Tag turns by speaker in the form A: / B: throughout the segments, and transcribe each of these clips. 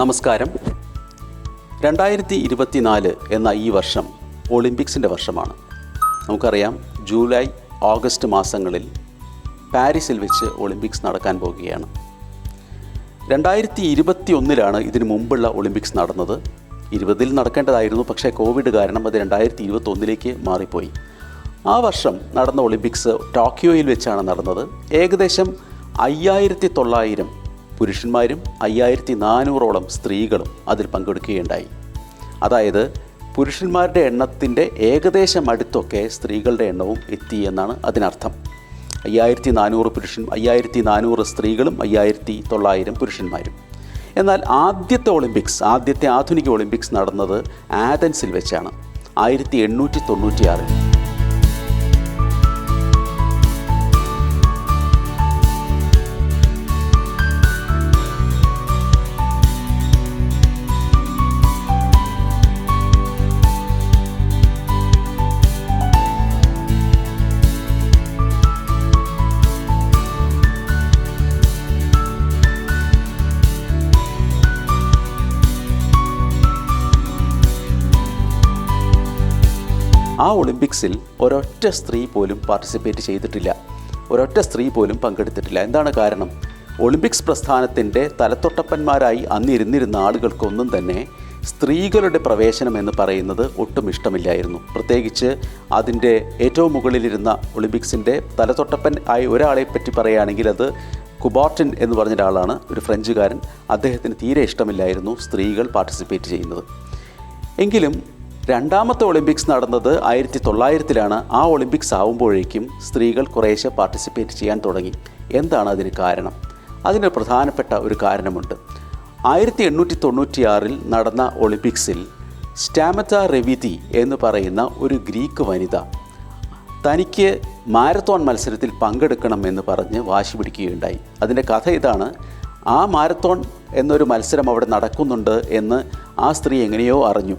A: നമസ്കാരം. രണ്ടായിരത്തി ഇരുപത്തിനാല് എന്ന ഈ വർഷം ഒളിമ്പിക്സിന്റെ വർഷമാണ്. നമുക്കറിയാം ജൂലൈ ഓഗസ്റ്റ് മാസങ്ങളിൽ പാരീസിൽ വെച്ച് ഒളിമ്പിക്സ് നടക്കാൻ പോവുകയാണ്. രണ്ടായിരത്തി ഇരുപത്തി ഒന്നിലാണ് ഇതിനു മുമ്പുള്ള ഒളിമ്പിക്സ് നടന്നത്. ഇരുപതിൽ നടക്കേണ്ടതായിരുന്നു പക്ഷേ കോവിഡ് കാരണം അത് രണ്ടായിരത്തി ഇരുപത്തി ഒന്നിലേക്ക് മാറിപ്പോയി. ആ വർഷം നടന്ന ഒളിമ്പിക്സ് ടോക്കിയോയിൽ വെച്ചാണ് നടന്നത്. ഏകദേശം അയ്യായിരത്തി തൊള്ളായിരം പുരുഷന്മാരും അയ്യായിരത്തി നാനൂറോളം സ്ത്രീകളും അതിൽ പങ്കെടുക്കുകയുണ്ടായി. അതായത് പുരുഷന്മാരുടെ എണ്ണത്തിന്റെ ഏകദേശം അടുത്തൊക്കെ സ്ത്രീകളുടെ എണ്ണവും എത്തി എന്നാണ് അതിനർത്ഥം. അയ്യായിരത്തി നാനൂറ് പുരുഷൻ അയ്യായിരത്തി നാനൂറ് സ്ത്രീകളും അയ്യായിരത്തി തൊള്ളായിരം പുരുഷന്മാരും. എന്നാൽ ആദ്യത്തെ ഒളിമ്പിക്സ് ആദ്യത്തെ ആധുനിക ഒളിമ്പിക്സ് നടന്നത് ആഥൻസിൽ വെച്ചാണ് ആയിരത്തി എണ്ണൂറ്റി തൊണ്ണൂറ്റിയാറിൽ. ഒളിമ്പിക്സിൽ ഒരൊറ്റ സ്ത്രീ പോലും പാർട്ടിസിപ്പേറ്റ് ചെയ്തിട്ടില്ല. ഒരൊറ്റ സ്ത്രീ പോലും പങ്കെടുത്തിട്ടില്ല. എന്താണ് കാരണം? ഒളിമ്പിക്സ് പ്രസ്ഥാനത്തിന്റെ തലത്തൊട്ടപ്പന്മാരായി അന്നിരുന്നിരുന്ന ആളുകൾക്കൊന്നും തന്നെ സ്ത്രീകളുടെ പ്രവേശനം എന്ന് പറയുന്നത് ഒട്ടും ഇഷ്ടമില്ലായിരുന്നു. പ്രത്യേകിച്ച് അതിന്റെ ഏറ്റവും മുകളിലിരുന്ന ഒളിമ്പിക്സിന്റെ തലത്തൊട്ടപ്പൻ ആയി ഒരാളെ പറ്റി പറയുകയാണെങ്കിൽ അത് കുബാർട്ടിൻ എന്ന് പറഞ്ഞ ഒരാളാണ് ഒരു ഫ്രഞ്ചുകാരൻ. അദ്ദേഹത്തിന് തീരെ ഇഷ്ടമില്ലായിരുന്നു സ്ത്രീകൾ പാർട്ടിസിപ്പേറ്റ് ചെയ്യുന്നത്. എങ്കിലും രണ്ടാമത്തെ ഒളിമ്പിക്സ് നടന്നത് ആയിരത്തി തൊള്ളായിരത്തിലാണ് ആ ഒളിമ്പിക്സ് ആവുമ്പോഴേക്കും സ്ത്രീകൾ കുറേശ്ശെ പാർട്ടിസിപ്പേറ്റ് ചെയ്യാൻ തുടങ്ങി. എന്താണ് അതിന് കാരണം? അതിന് പ്രധാനപ്പെട്ട ഒരു കാരണമുണ്ട്. ആയിരത്തി എണ്ണൂറ്റി തൊണ്ണൂറ്റിയാറിൽ നടന്ന ഒളിമ്പിക്സിൽ സ്റ്റാമറ്റ റെവിതി എന്ന് പറയുന്ന ഒരു ഗ്രീക്ക് വനിത തനിക്ക് മാരത്തോൺ മത്സരത്തിൽ പങ്കെടുക്കണം എന്ന് പറഞ്ഞ് വാശി പിടിക്കുകയുണ്ടായി. അതിന്റെ കഥ ഇതാണ്. ആ മാരത്തോൺ എന്നൊരു മത്സരം അവിടെ നടക്കുന്നുണ്ട് എന്ന് ആ സ്ത്രീ എങ്ങനെയോ അറിഞ്ഞു.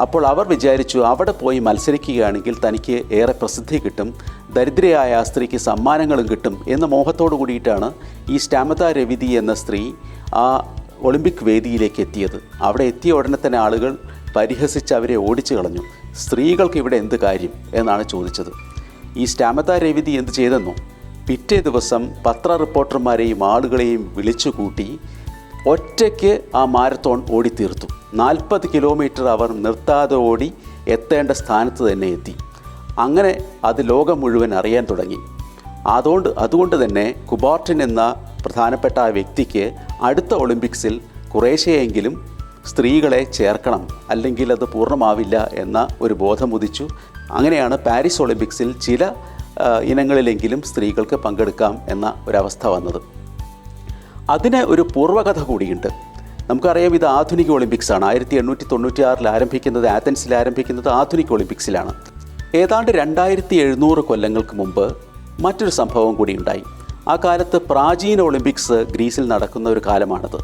A: അപ്പോൾ അവർ വിചാരിച്ചു അവിടെ പോയി മത്സരിക്കുകയാണെങ്കിൽ തനിക്ക് ഏറെ പ്രസിദ്ധി കിട്ടും ദരിദ്രയായ ആ സ്ത്രീക്ക് സമ്മാനങ്ങളും കിട്ടും എന്ന മോഹത്തോടു കൂടിയിട്ടാണ് ഈ സ്റ്റാമത രവിതി എന്ന സ്ത്രീ ആ ഒളിമ്പിക് വേദിയിലേക്ക് എത്തിയത്. അവിടെ എത്തിയ ഉടനെ തന്നെ ആളുകൾ പരിഹസിച്ച് അവരെ ഓടിച്ചു കളഞ്ഞു. സ്ത്രീകൾക്ക് ഇവിടെ എന്ത് കാര്യം എന്നാണ് ചോദിച്ചത്. ഈ സ്റ്റാമത രവിതി എന്ത് ചെയ്തെന്നോ? പിറ്റേ ദിവസം പത്ര റിപ്പോർട്ടർമാരെയും ആളുകളെയും വിളിച്ചു കൂട്ടി ഒറ്റയ്ക്ക് ആ മാരത്തോൺ ഓടിത്തീർത്തു. നാൽപ്പത് കിലോമീറ്റർ അവർ നിർത്താതെ ഓടി എത്തേണ്ട സ്ഥാനത്ത് തന്നെ എത്തി. അങ്ങനെ അത് ലോകം മുഴുവൻ അറിയാൻ തുടങ്ങി. അതുകൊണ്ട് അതുകൊണ്ട് തന്നെ കുബാർട്ടിൻ എന്ന പ്രധാനപ്പെട്ട ആ വ്യക്തിക്ക് അടുത്ത ഒളിമ്പിക്സിൽ കുറേശ്ശെയെങ്കിലും സ്ത്രീകളെ ചേർക്കണം അല്ലെങ്കിൽ അത് പൂർണമാവില്ല എന്ന ഒരു ബോധം ഉദിച്ചു അങ്ങനെയാണ് പാരീസ് ഒളിമ്പിക്സിൽ ചില ഇനങ്ങളിലെങ്കിലും സ്ത്രീകൾക്ക് പങ്കെടുക്കാം എന്ന ഒരവസ്ഥ വന്നത്. അതിന് ഒരു പൂർവകഥ കൂടിയുണ്ട്. നമുക്കറിയാം ഇത് ആധുനിക ഒളിമ്പിക്സ് ആണ്. ആയിരത്തി എണ്ണൂറ്റി തൊണ്ണൂറ്റി ആറിൽ ആരംഭിക്കുന്നത് ആഥൻസിൽ ആരംഭിക്കുന്നത് ആധുനിക ഒളിമ്പിക്സിലാണ്. ഏതാണ്ട് രണ്ടായിരത്തി എഴുന്നൂറ് കൊല്ലങ്ങൾക്ക് മുമ്പ് മറ്റൊരു സംഭവം കൂടി ഉണ്ടായി. ആ കാലത്ത് പ്രാചീന ഒളിമ്പിക്സ് ഗ്രീസിൽ നടക്കുന്ന ഒരു കാലമാണത്.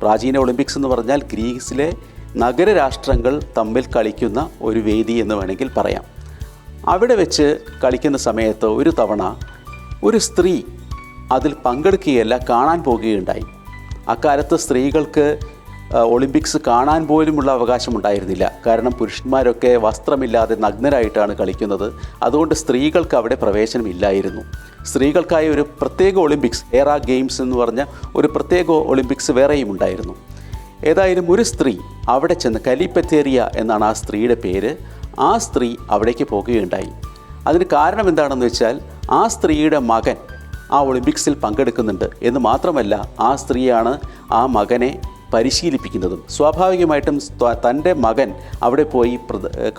A: പ്രാചീന ഒളിമ്പിക്സ് എന്ന് പറഞ്ഞാൽ ഗ്രീസിലെ നഗരരാഷ്ട്രങ്ങൾ തമ്മിൽ കളിക്കുന്ന ഒരു വേദി എന്ന് വേണമെങ്കിൽ പറയാം. അവിടെ വെച്ച് കളിക്കുന്ന സമയത്ത് ഒരു തവണ ഒരു സ്ത്രീ അതിൽ പങ്കെടുക്കുകയല്ല കാണാൻ പോകുകയുണ്ടായി. അക്കാലത്ത് സ്ത്രീകൾക്ക് ഒളിമ്പിക്സ് കാണാൻ പോലുമുള്ള അവകാശം ഉണ്ടായിരുന്നില്ല കാരണം പുരുഷന്മാരൊക്കെ വസ്ത്രമില്ലാതെ നഗ്നരായിട്ടാണ് കളിക്കുന്നത്. അതുകൊണ്ട് സ്ത്രീകൾക്ക് അവിടെ പ്രവേശനമില്ലായിരുന്നു. സ്ത്രീകൾക്കായി ഒരു പ്രത്യേക ഒളിമ്പിക്സ് ഏറ ഗെയിംസ് എന്ന് പറഞ്ഞ ഒരു പ്രത്യേക ഒളിമ്പിക്സ് വേറെയും ഉണ്ടായിരുന്നു. ഏതായാലും ഒരു സ്ത്രീ അവിടെ ചെന്ന് കലിപ്പത്തേറിയ എന്നാണ് ആ സ്ത്രീയുടെ പേര്. ആ സ്ത്രീ അവിടേക്ക് പോകുകയുണ്ടായി. അതിന് കാരണം എന്താണെന്ന് വെച്ചാൽ ആ സ്ത്രീയുടെ മകൻ ആ ഒളിമ്പിക്സിൽ പങ്കെടുക്കുന്നുണ്ട്. എന്ന് മാത്രമല്ല ആ സ്ത്രീയാണ് ആ മകനെ പരിശീലിപ്പിക്കുന്നതും. സ്വാഭാവികമായിട്ടും സ്വ- തന്റെ മകൻ അവിടെ പോയി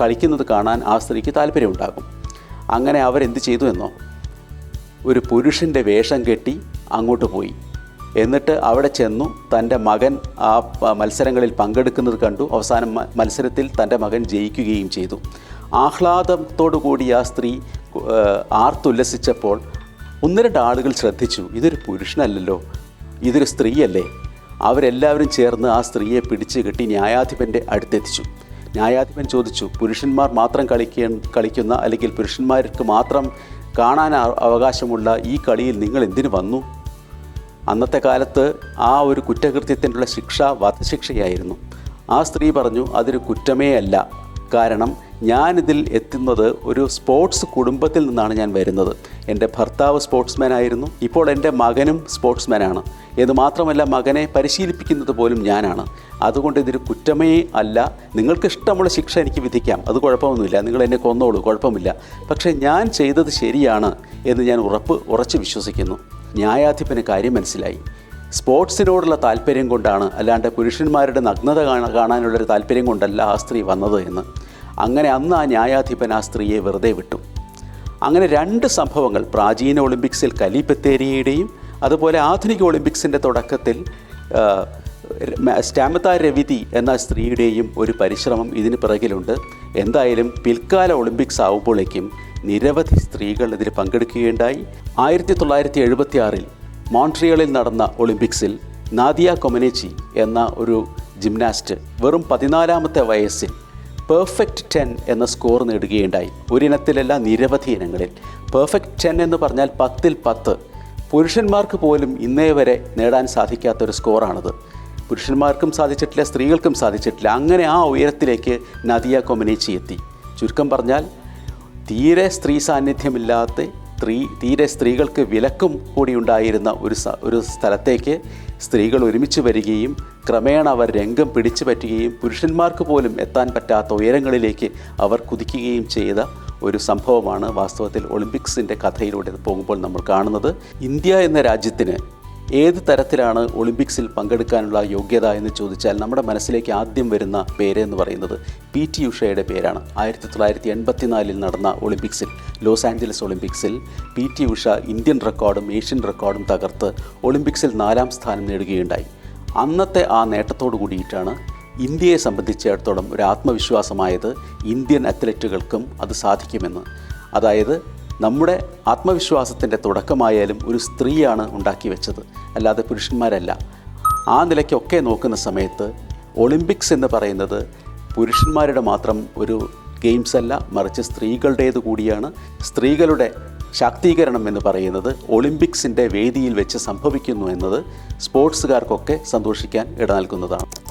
A: കളിക്കുന്നത് കാണാൻ ആ സ്ത്രീക്ക് താല്പര്യമുണ്ടാകും. അങ്ങനെ അവരെന്ത് ചെയ്തു എന്നോ? ഒരു പുരുഷന്റെ വേഷം കെട്ടി അങ്ങോട്ട് പോയി. എന്നിട്ട് അവിടെ ചെന്നു തന്റെ മകൻ ആ മത്സരങ്ങളിൽ പങ്കെടുക്കുന്നത് കണ്ടു. അവസാനം മത്സരത്തിൽ തന്റെ മകൻ ജയിക്കുകയും ചെയ്തു. ആഹ്ലാദത്തോടു കൂടി ആ സ്ത്രീ ആർത്തുല്ലസിച്ചപ്പോൾ ഒന്ന് രണ്ട് ആളുകൾ ശ്രദ്ധിച്ചു ഇതൊരു പുരുഷനല്ലല്ലോ ഇതൊരു സ്ത്രീയല്ലേ. അവരെല്ലാവരും ചേർന്ന് ആ സ്ത്രീയെ പിടിച്ച് കെട്ടി ന്യായാധിപന്റെ അടുത്തെത്തിച്ചു. ന്യായാധിപൻ ചോദിച്ചു പുരുഷന്മാർ മാത്രം കളിക്ക കളിക്കുന്ന അല്ലെങ്കിൽ പുരുഷന്മാർക്ക് മാത്രം കാണാൻ അവകാശമുള്ള ഈ കളിയിൽ നിങ്ങൾ എന്തിനു വന്നു? അന്നത്തെ കാലത്ത് ആ ഒരു കുറ്റകൃത്യത്തിനുള്ള ശിക്ഷ വധശിക്ഷയായിരുന്നു. ആ സ്ത്രീ പറഞ്ഞു അതൊരു കുറ്റമേ അല്ല കാരണം ഞാനിതിൽ എത്തുന്നത് ഒരു സ്പോർട്സ് കുടുംബത്തിൽ നിന്നാണ് ഞാൻ വരുന്നത്. എന്റെ ഭർത്താവ് സ്പോർട്സ്മാൻ ആയിരുന്നു. ഇപ്പോൾ എന്റെ മകനും സ്പോർട്സ്മാനാണ്. എന്ന് മാത്രമല്ല മകനെ പരിശീലിപ്പിക്കുന്നത് പോലും ഞാനാണ്. അതുകൊണ്ട് ഇതൊരു കുറ്റമേ അല്ല. നിങ്ങൾക്ക് ഇഷ്ടമുള്ള ശിക്ഷ എനിക്ക് വിധിക്കാം. അത് കുഴപ്പമൊന്നുമില്ല. നിങ്ങൾ എന്നെ കൊന്നോളൂ. കുഴപ്പമില്ല. പക്ഷേ ഞാൻ ചെയ്തത് ശരിയാണ് എന്ന് ഞാൻ ഉറപ്പ് ഉറച്ച് വിശ്വസിക്കുന്നു. ന്യായാധിപന് കാര്യം മനസ്സിലായി. സ്പോർട്സിനോടുള്ള താല്പര്യം കൊണ്ടാണ് അല്ലാണ്ട് പുരുഷന്മാരുടെ നഗ്നത കാണാ കാണാനുള്ളൊരു താല്പര്യം കൊണ്ടല്ല ആ സ്ത്രീ വന്നത് എന്ന്. അങ്ങനെ അന്ന് ആ ന്യായാധിപൻ ആ സ്ത്രീയെ വെറുതെ വിട്ടു. അങ്ങനെ രണ്ട് സംഭവങ്ങൾ പ്രാചീന ഒളിമ്പിക്സിൽ കലിപത്തേരിയുടെയും അതുപോലെ ആധുനിക ഒളിമ്പിക്സിന്റെ തുടക്കത്തിൽ സ്റ്റാമത്ത രവിതി എന്ന സ്ത്രീയുടെയും ഒരു പരിശ്രമം ഇതിന് പിറകിലുണ്ട്. എന്തായാലും പിൽക്കാല ഒളിമ്പിക്സ് ആവുമ്പോഴേക്കും നിരവധി സ്ത്രീകൾ ഇതിൽ പങ്കെടുക്കുകയുണ്ടായി. ആയിരത്തി തൊള്ളായിരത്തി എഴുപത്തി ആറിൽ മോൺട്രിയലിൽ നടന്ന ഒളിമ്പിക്സിൽ നാദിയ കൊമനേച്ചി എന്ന ഒരു ജിംനാസ്റ്റ് വെറും പതിനാലാമത്തെ വയസ്സിൽ പെർഫെക്റ്റ് ടെൻ എന്ന സ്കോർ നേടുകയുണ്ടായി. ഒരിനത്തിലല്ല നിരവധി ഇനങ്ങളിൽ. പെർഫെക്റ്റ് ടെൻ എന്ന് പറഞ്ഞാൽ പത്തിൽ പത്ത്. പുരുഷന്മാർക്ക് പോലും ഇന്നേ വരെ നേടാൻ സാധിക്കാത്തൊരു സ്കോറാണത്. പുരുഷന്മാർക്കും സാധിച്ചിട്ടില്ല സ്ത്രീകൾക്കും സാധിച്ചിട്ടില്ല. അങ്ങനെ ആ ഉയരത്തിലേക്ക് നദിയ കൊമനേച്ചി എത്തി. ചുരുക്കം പറഞ്ഞാൽ തീരെ സ്ത്രീ സാന്നിധ്യമില്ലാത്ത സ്ത്രീ തീരെ സ്ത്രീകൾക്ക് വിലക്കും കൂടി ഉണ്ടായിരുന്ന ഒരു ഒരു സ്ഥലത്തേക്ക് സ്ത്രീകൾ ഒരുമിച്ച് വരികയും ക്രമേണ അവർ രംഗം പിടിച്ചു പറ്റുകയും പുരുഷന്മാർക്ക് പോലും എത്താൻ പറ്റാത്ത ഉയരങ്ങളിലേക്ക് അവർ കുതിക്കുകയും ചെയ്ത ഒരു സംഭവമാണ് വാസ്തവത്തിൽ ഒളിമ്പിക്സിന്റെ കഥയിലൂടെ പോകുമ്പോൾ നമ്മൾ കാണുന്നത്. ഇന്ത്യ എന്ന രാജ്യത്തിന് ഏത് തരത്തിലാണ് ഒളിമ്പിക്സിൽ പങ്കെടുക്കാനുള്ള യോഗ്യത എന്ന് ചോദിച്ചാൽ നമ്മുടെ മനസ്സിലേക്ക് ആദ്യം വരുന്ന പേര് എന്ന് പറയുന്നത് പി ടി ഉഷയുടെ പേരാണ്. ആയിരത്തി തൊള്ളായിരത്തി എൺപത്തിനാലിൽ നടന്ന ഒളിമ്പിക്സിൽ ലോസ് ആഞ്ചലസ് ഒളിമ്പിക്സിൽ പി ടി ഉഷ ഇന്ത്യൻ റെക്കോർഡും ഏഷ്യൻ റെക്കോർഡും തകർത്ത് ഒളിമ്പിക്സിൽ നാലാം സ്ഥാനം നേടുകയുണ്ടായി. അന്നത്തെ ആ നേട്ടത്തോടു കൂടിയിട്ടാണ് ഇന്ത്യയെ സംബന്ധിച്ചിടത്തോളം ഒരു ആത്മവിശ്വാസമായത് ഇന്ത്യൻ അത്ലറ്റുകൾക്കും അത് സാധിക്കുമെന്ന്. അതായത് നമ്മുടെ ആത്മവിശ്വാസത്തിന്റെ തുടക്കമായാലും ഒരു സ്ത്രീയാണ് ഉണ്ടാക്കി വെച്ചത്. അല്ലാതെ പുരുഷന്മാരല്ല. ആ നിലയ്ക്കൊക്കെ നോക്കുന്ന സമയത്ത് ഒളിമ്പിക്സ് എന്ന് പറയുന്നത് പുരുഷന്മാരുടെ മാത്രം ഒരു ഗെയിംസ് അല്ല മറിച്ച് സ്ത്രീകളുടേത് കൂടിയാണ്. സ്ത്രീകളുടെ ശാക്തീകരണം എന്ന് പറയുന്നത് ഒളിമ്പിക്സിന്റെ വേദിയിൽ വെച്ച് സംഭവിക്കുന്നു എന്നത് സ്പോർട്സുകാർക്കൊക്കെ സന്തോഷിക്കാൻ ഇട നൽകുന്നതാണ്.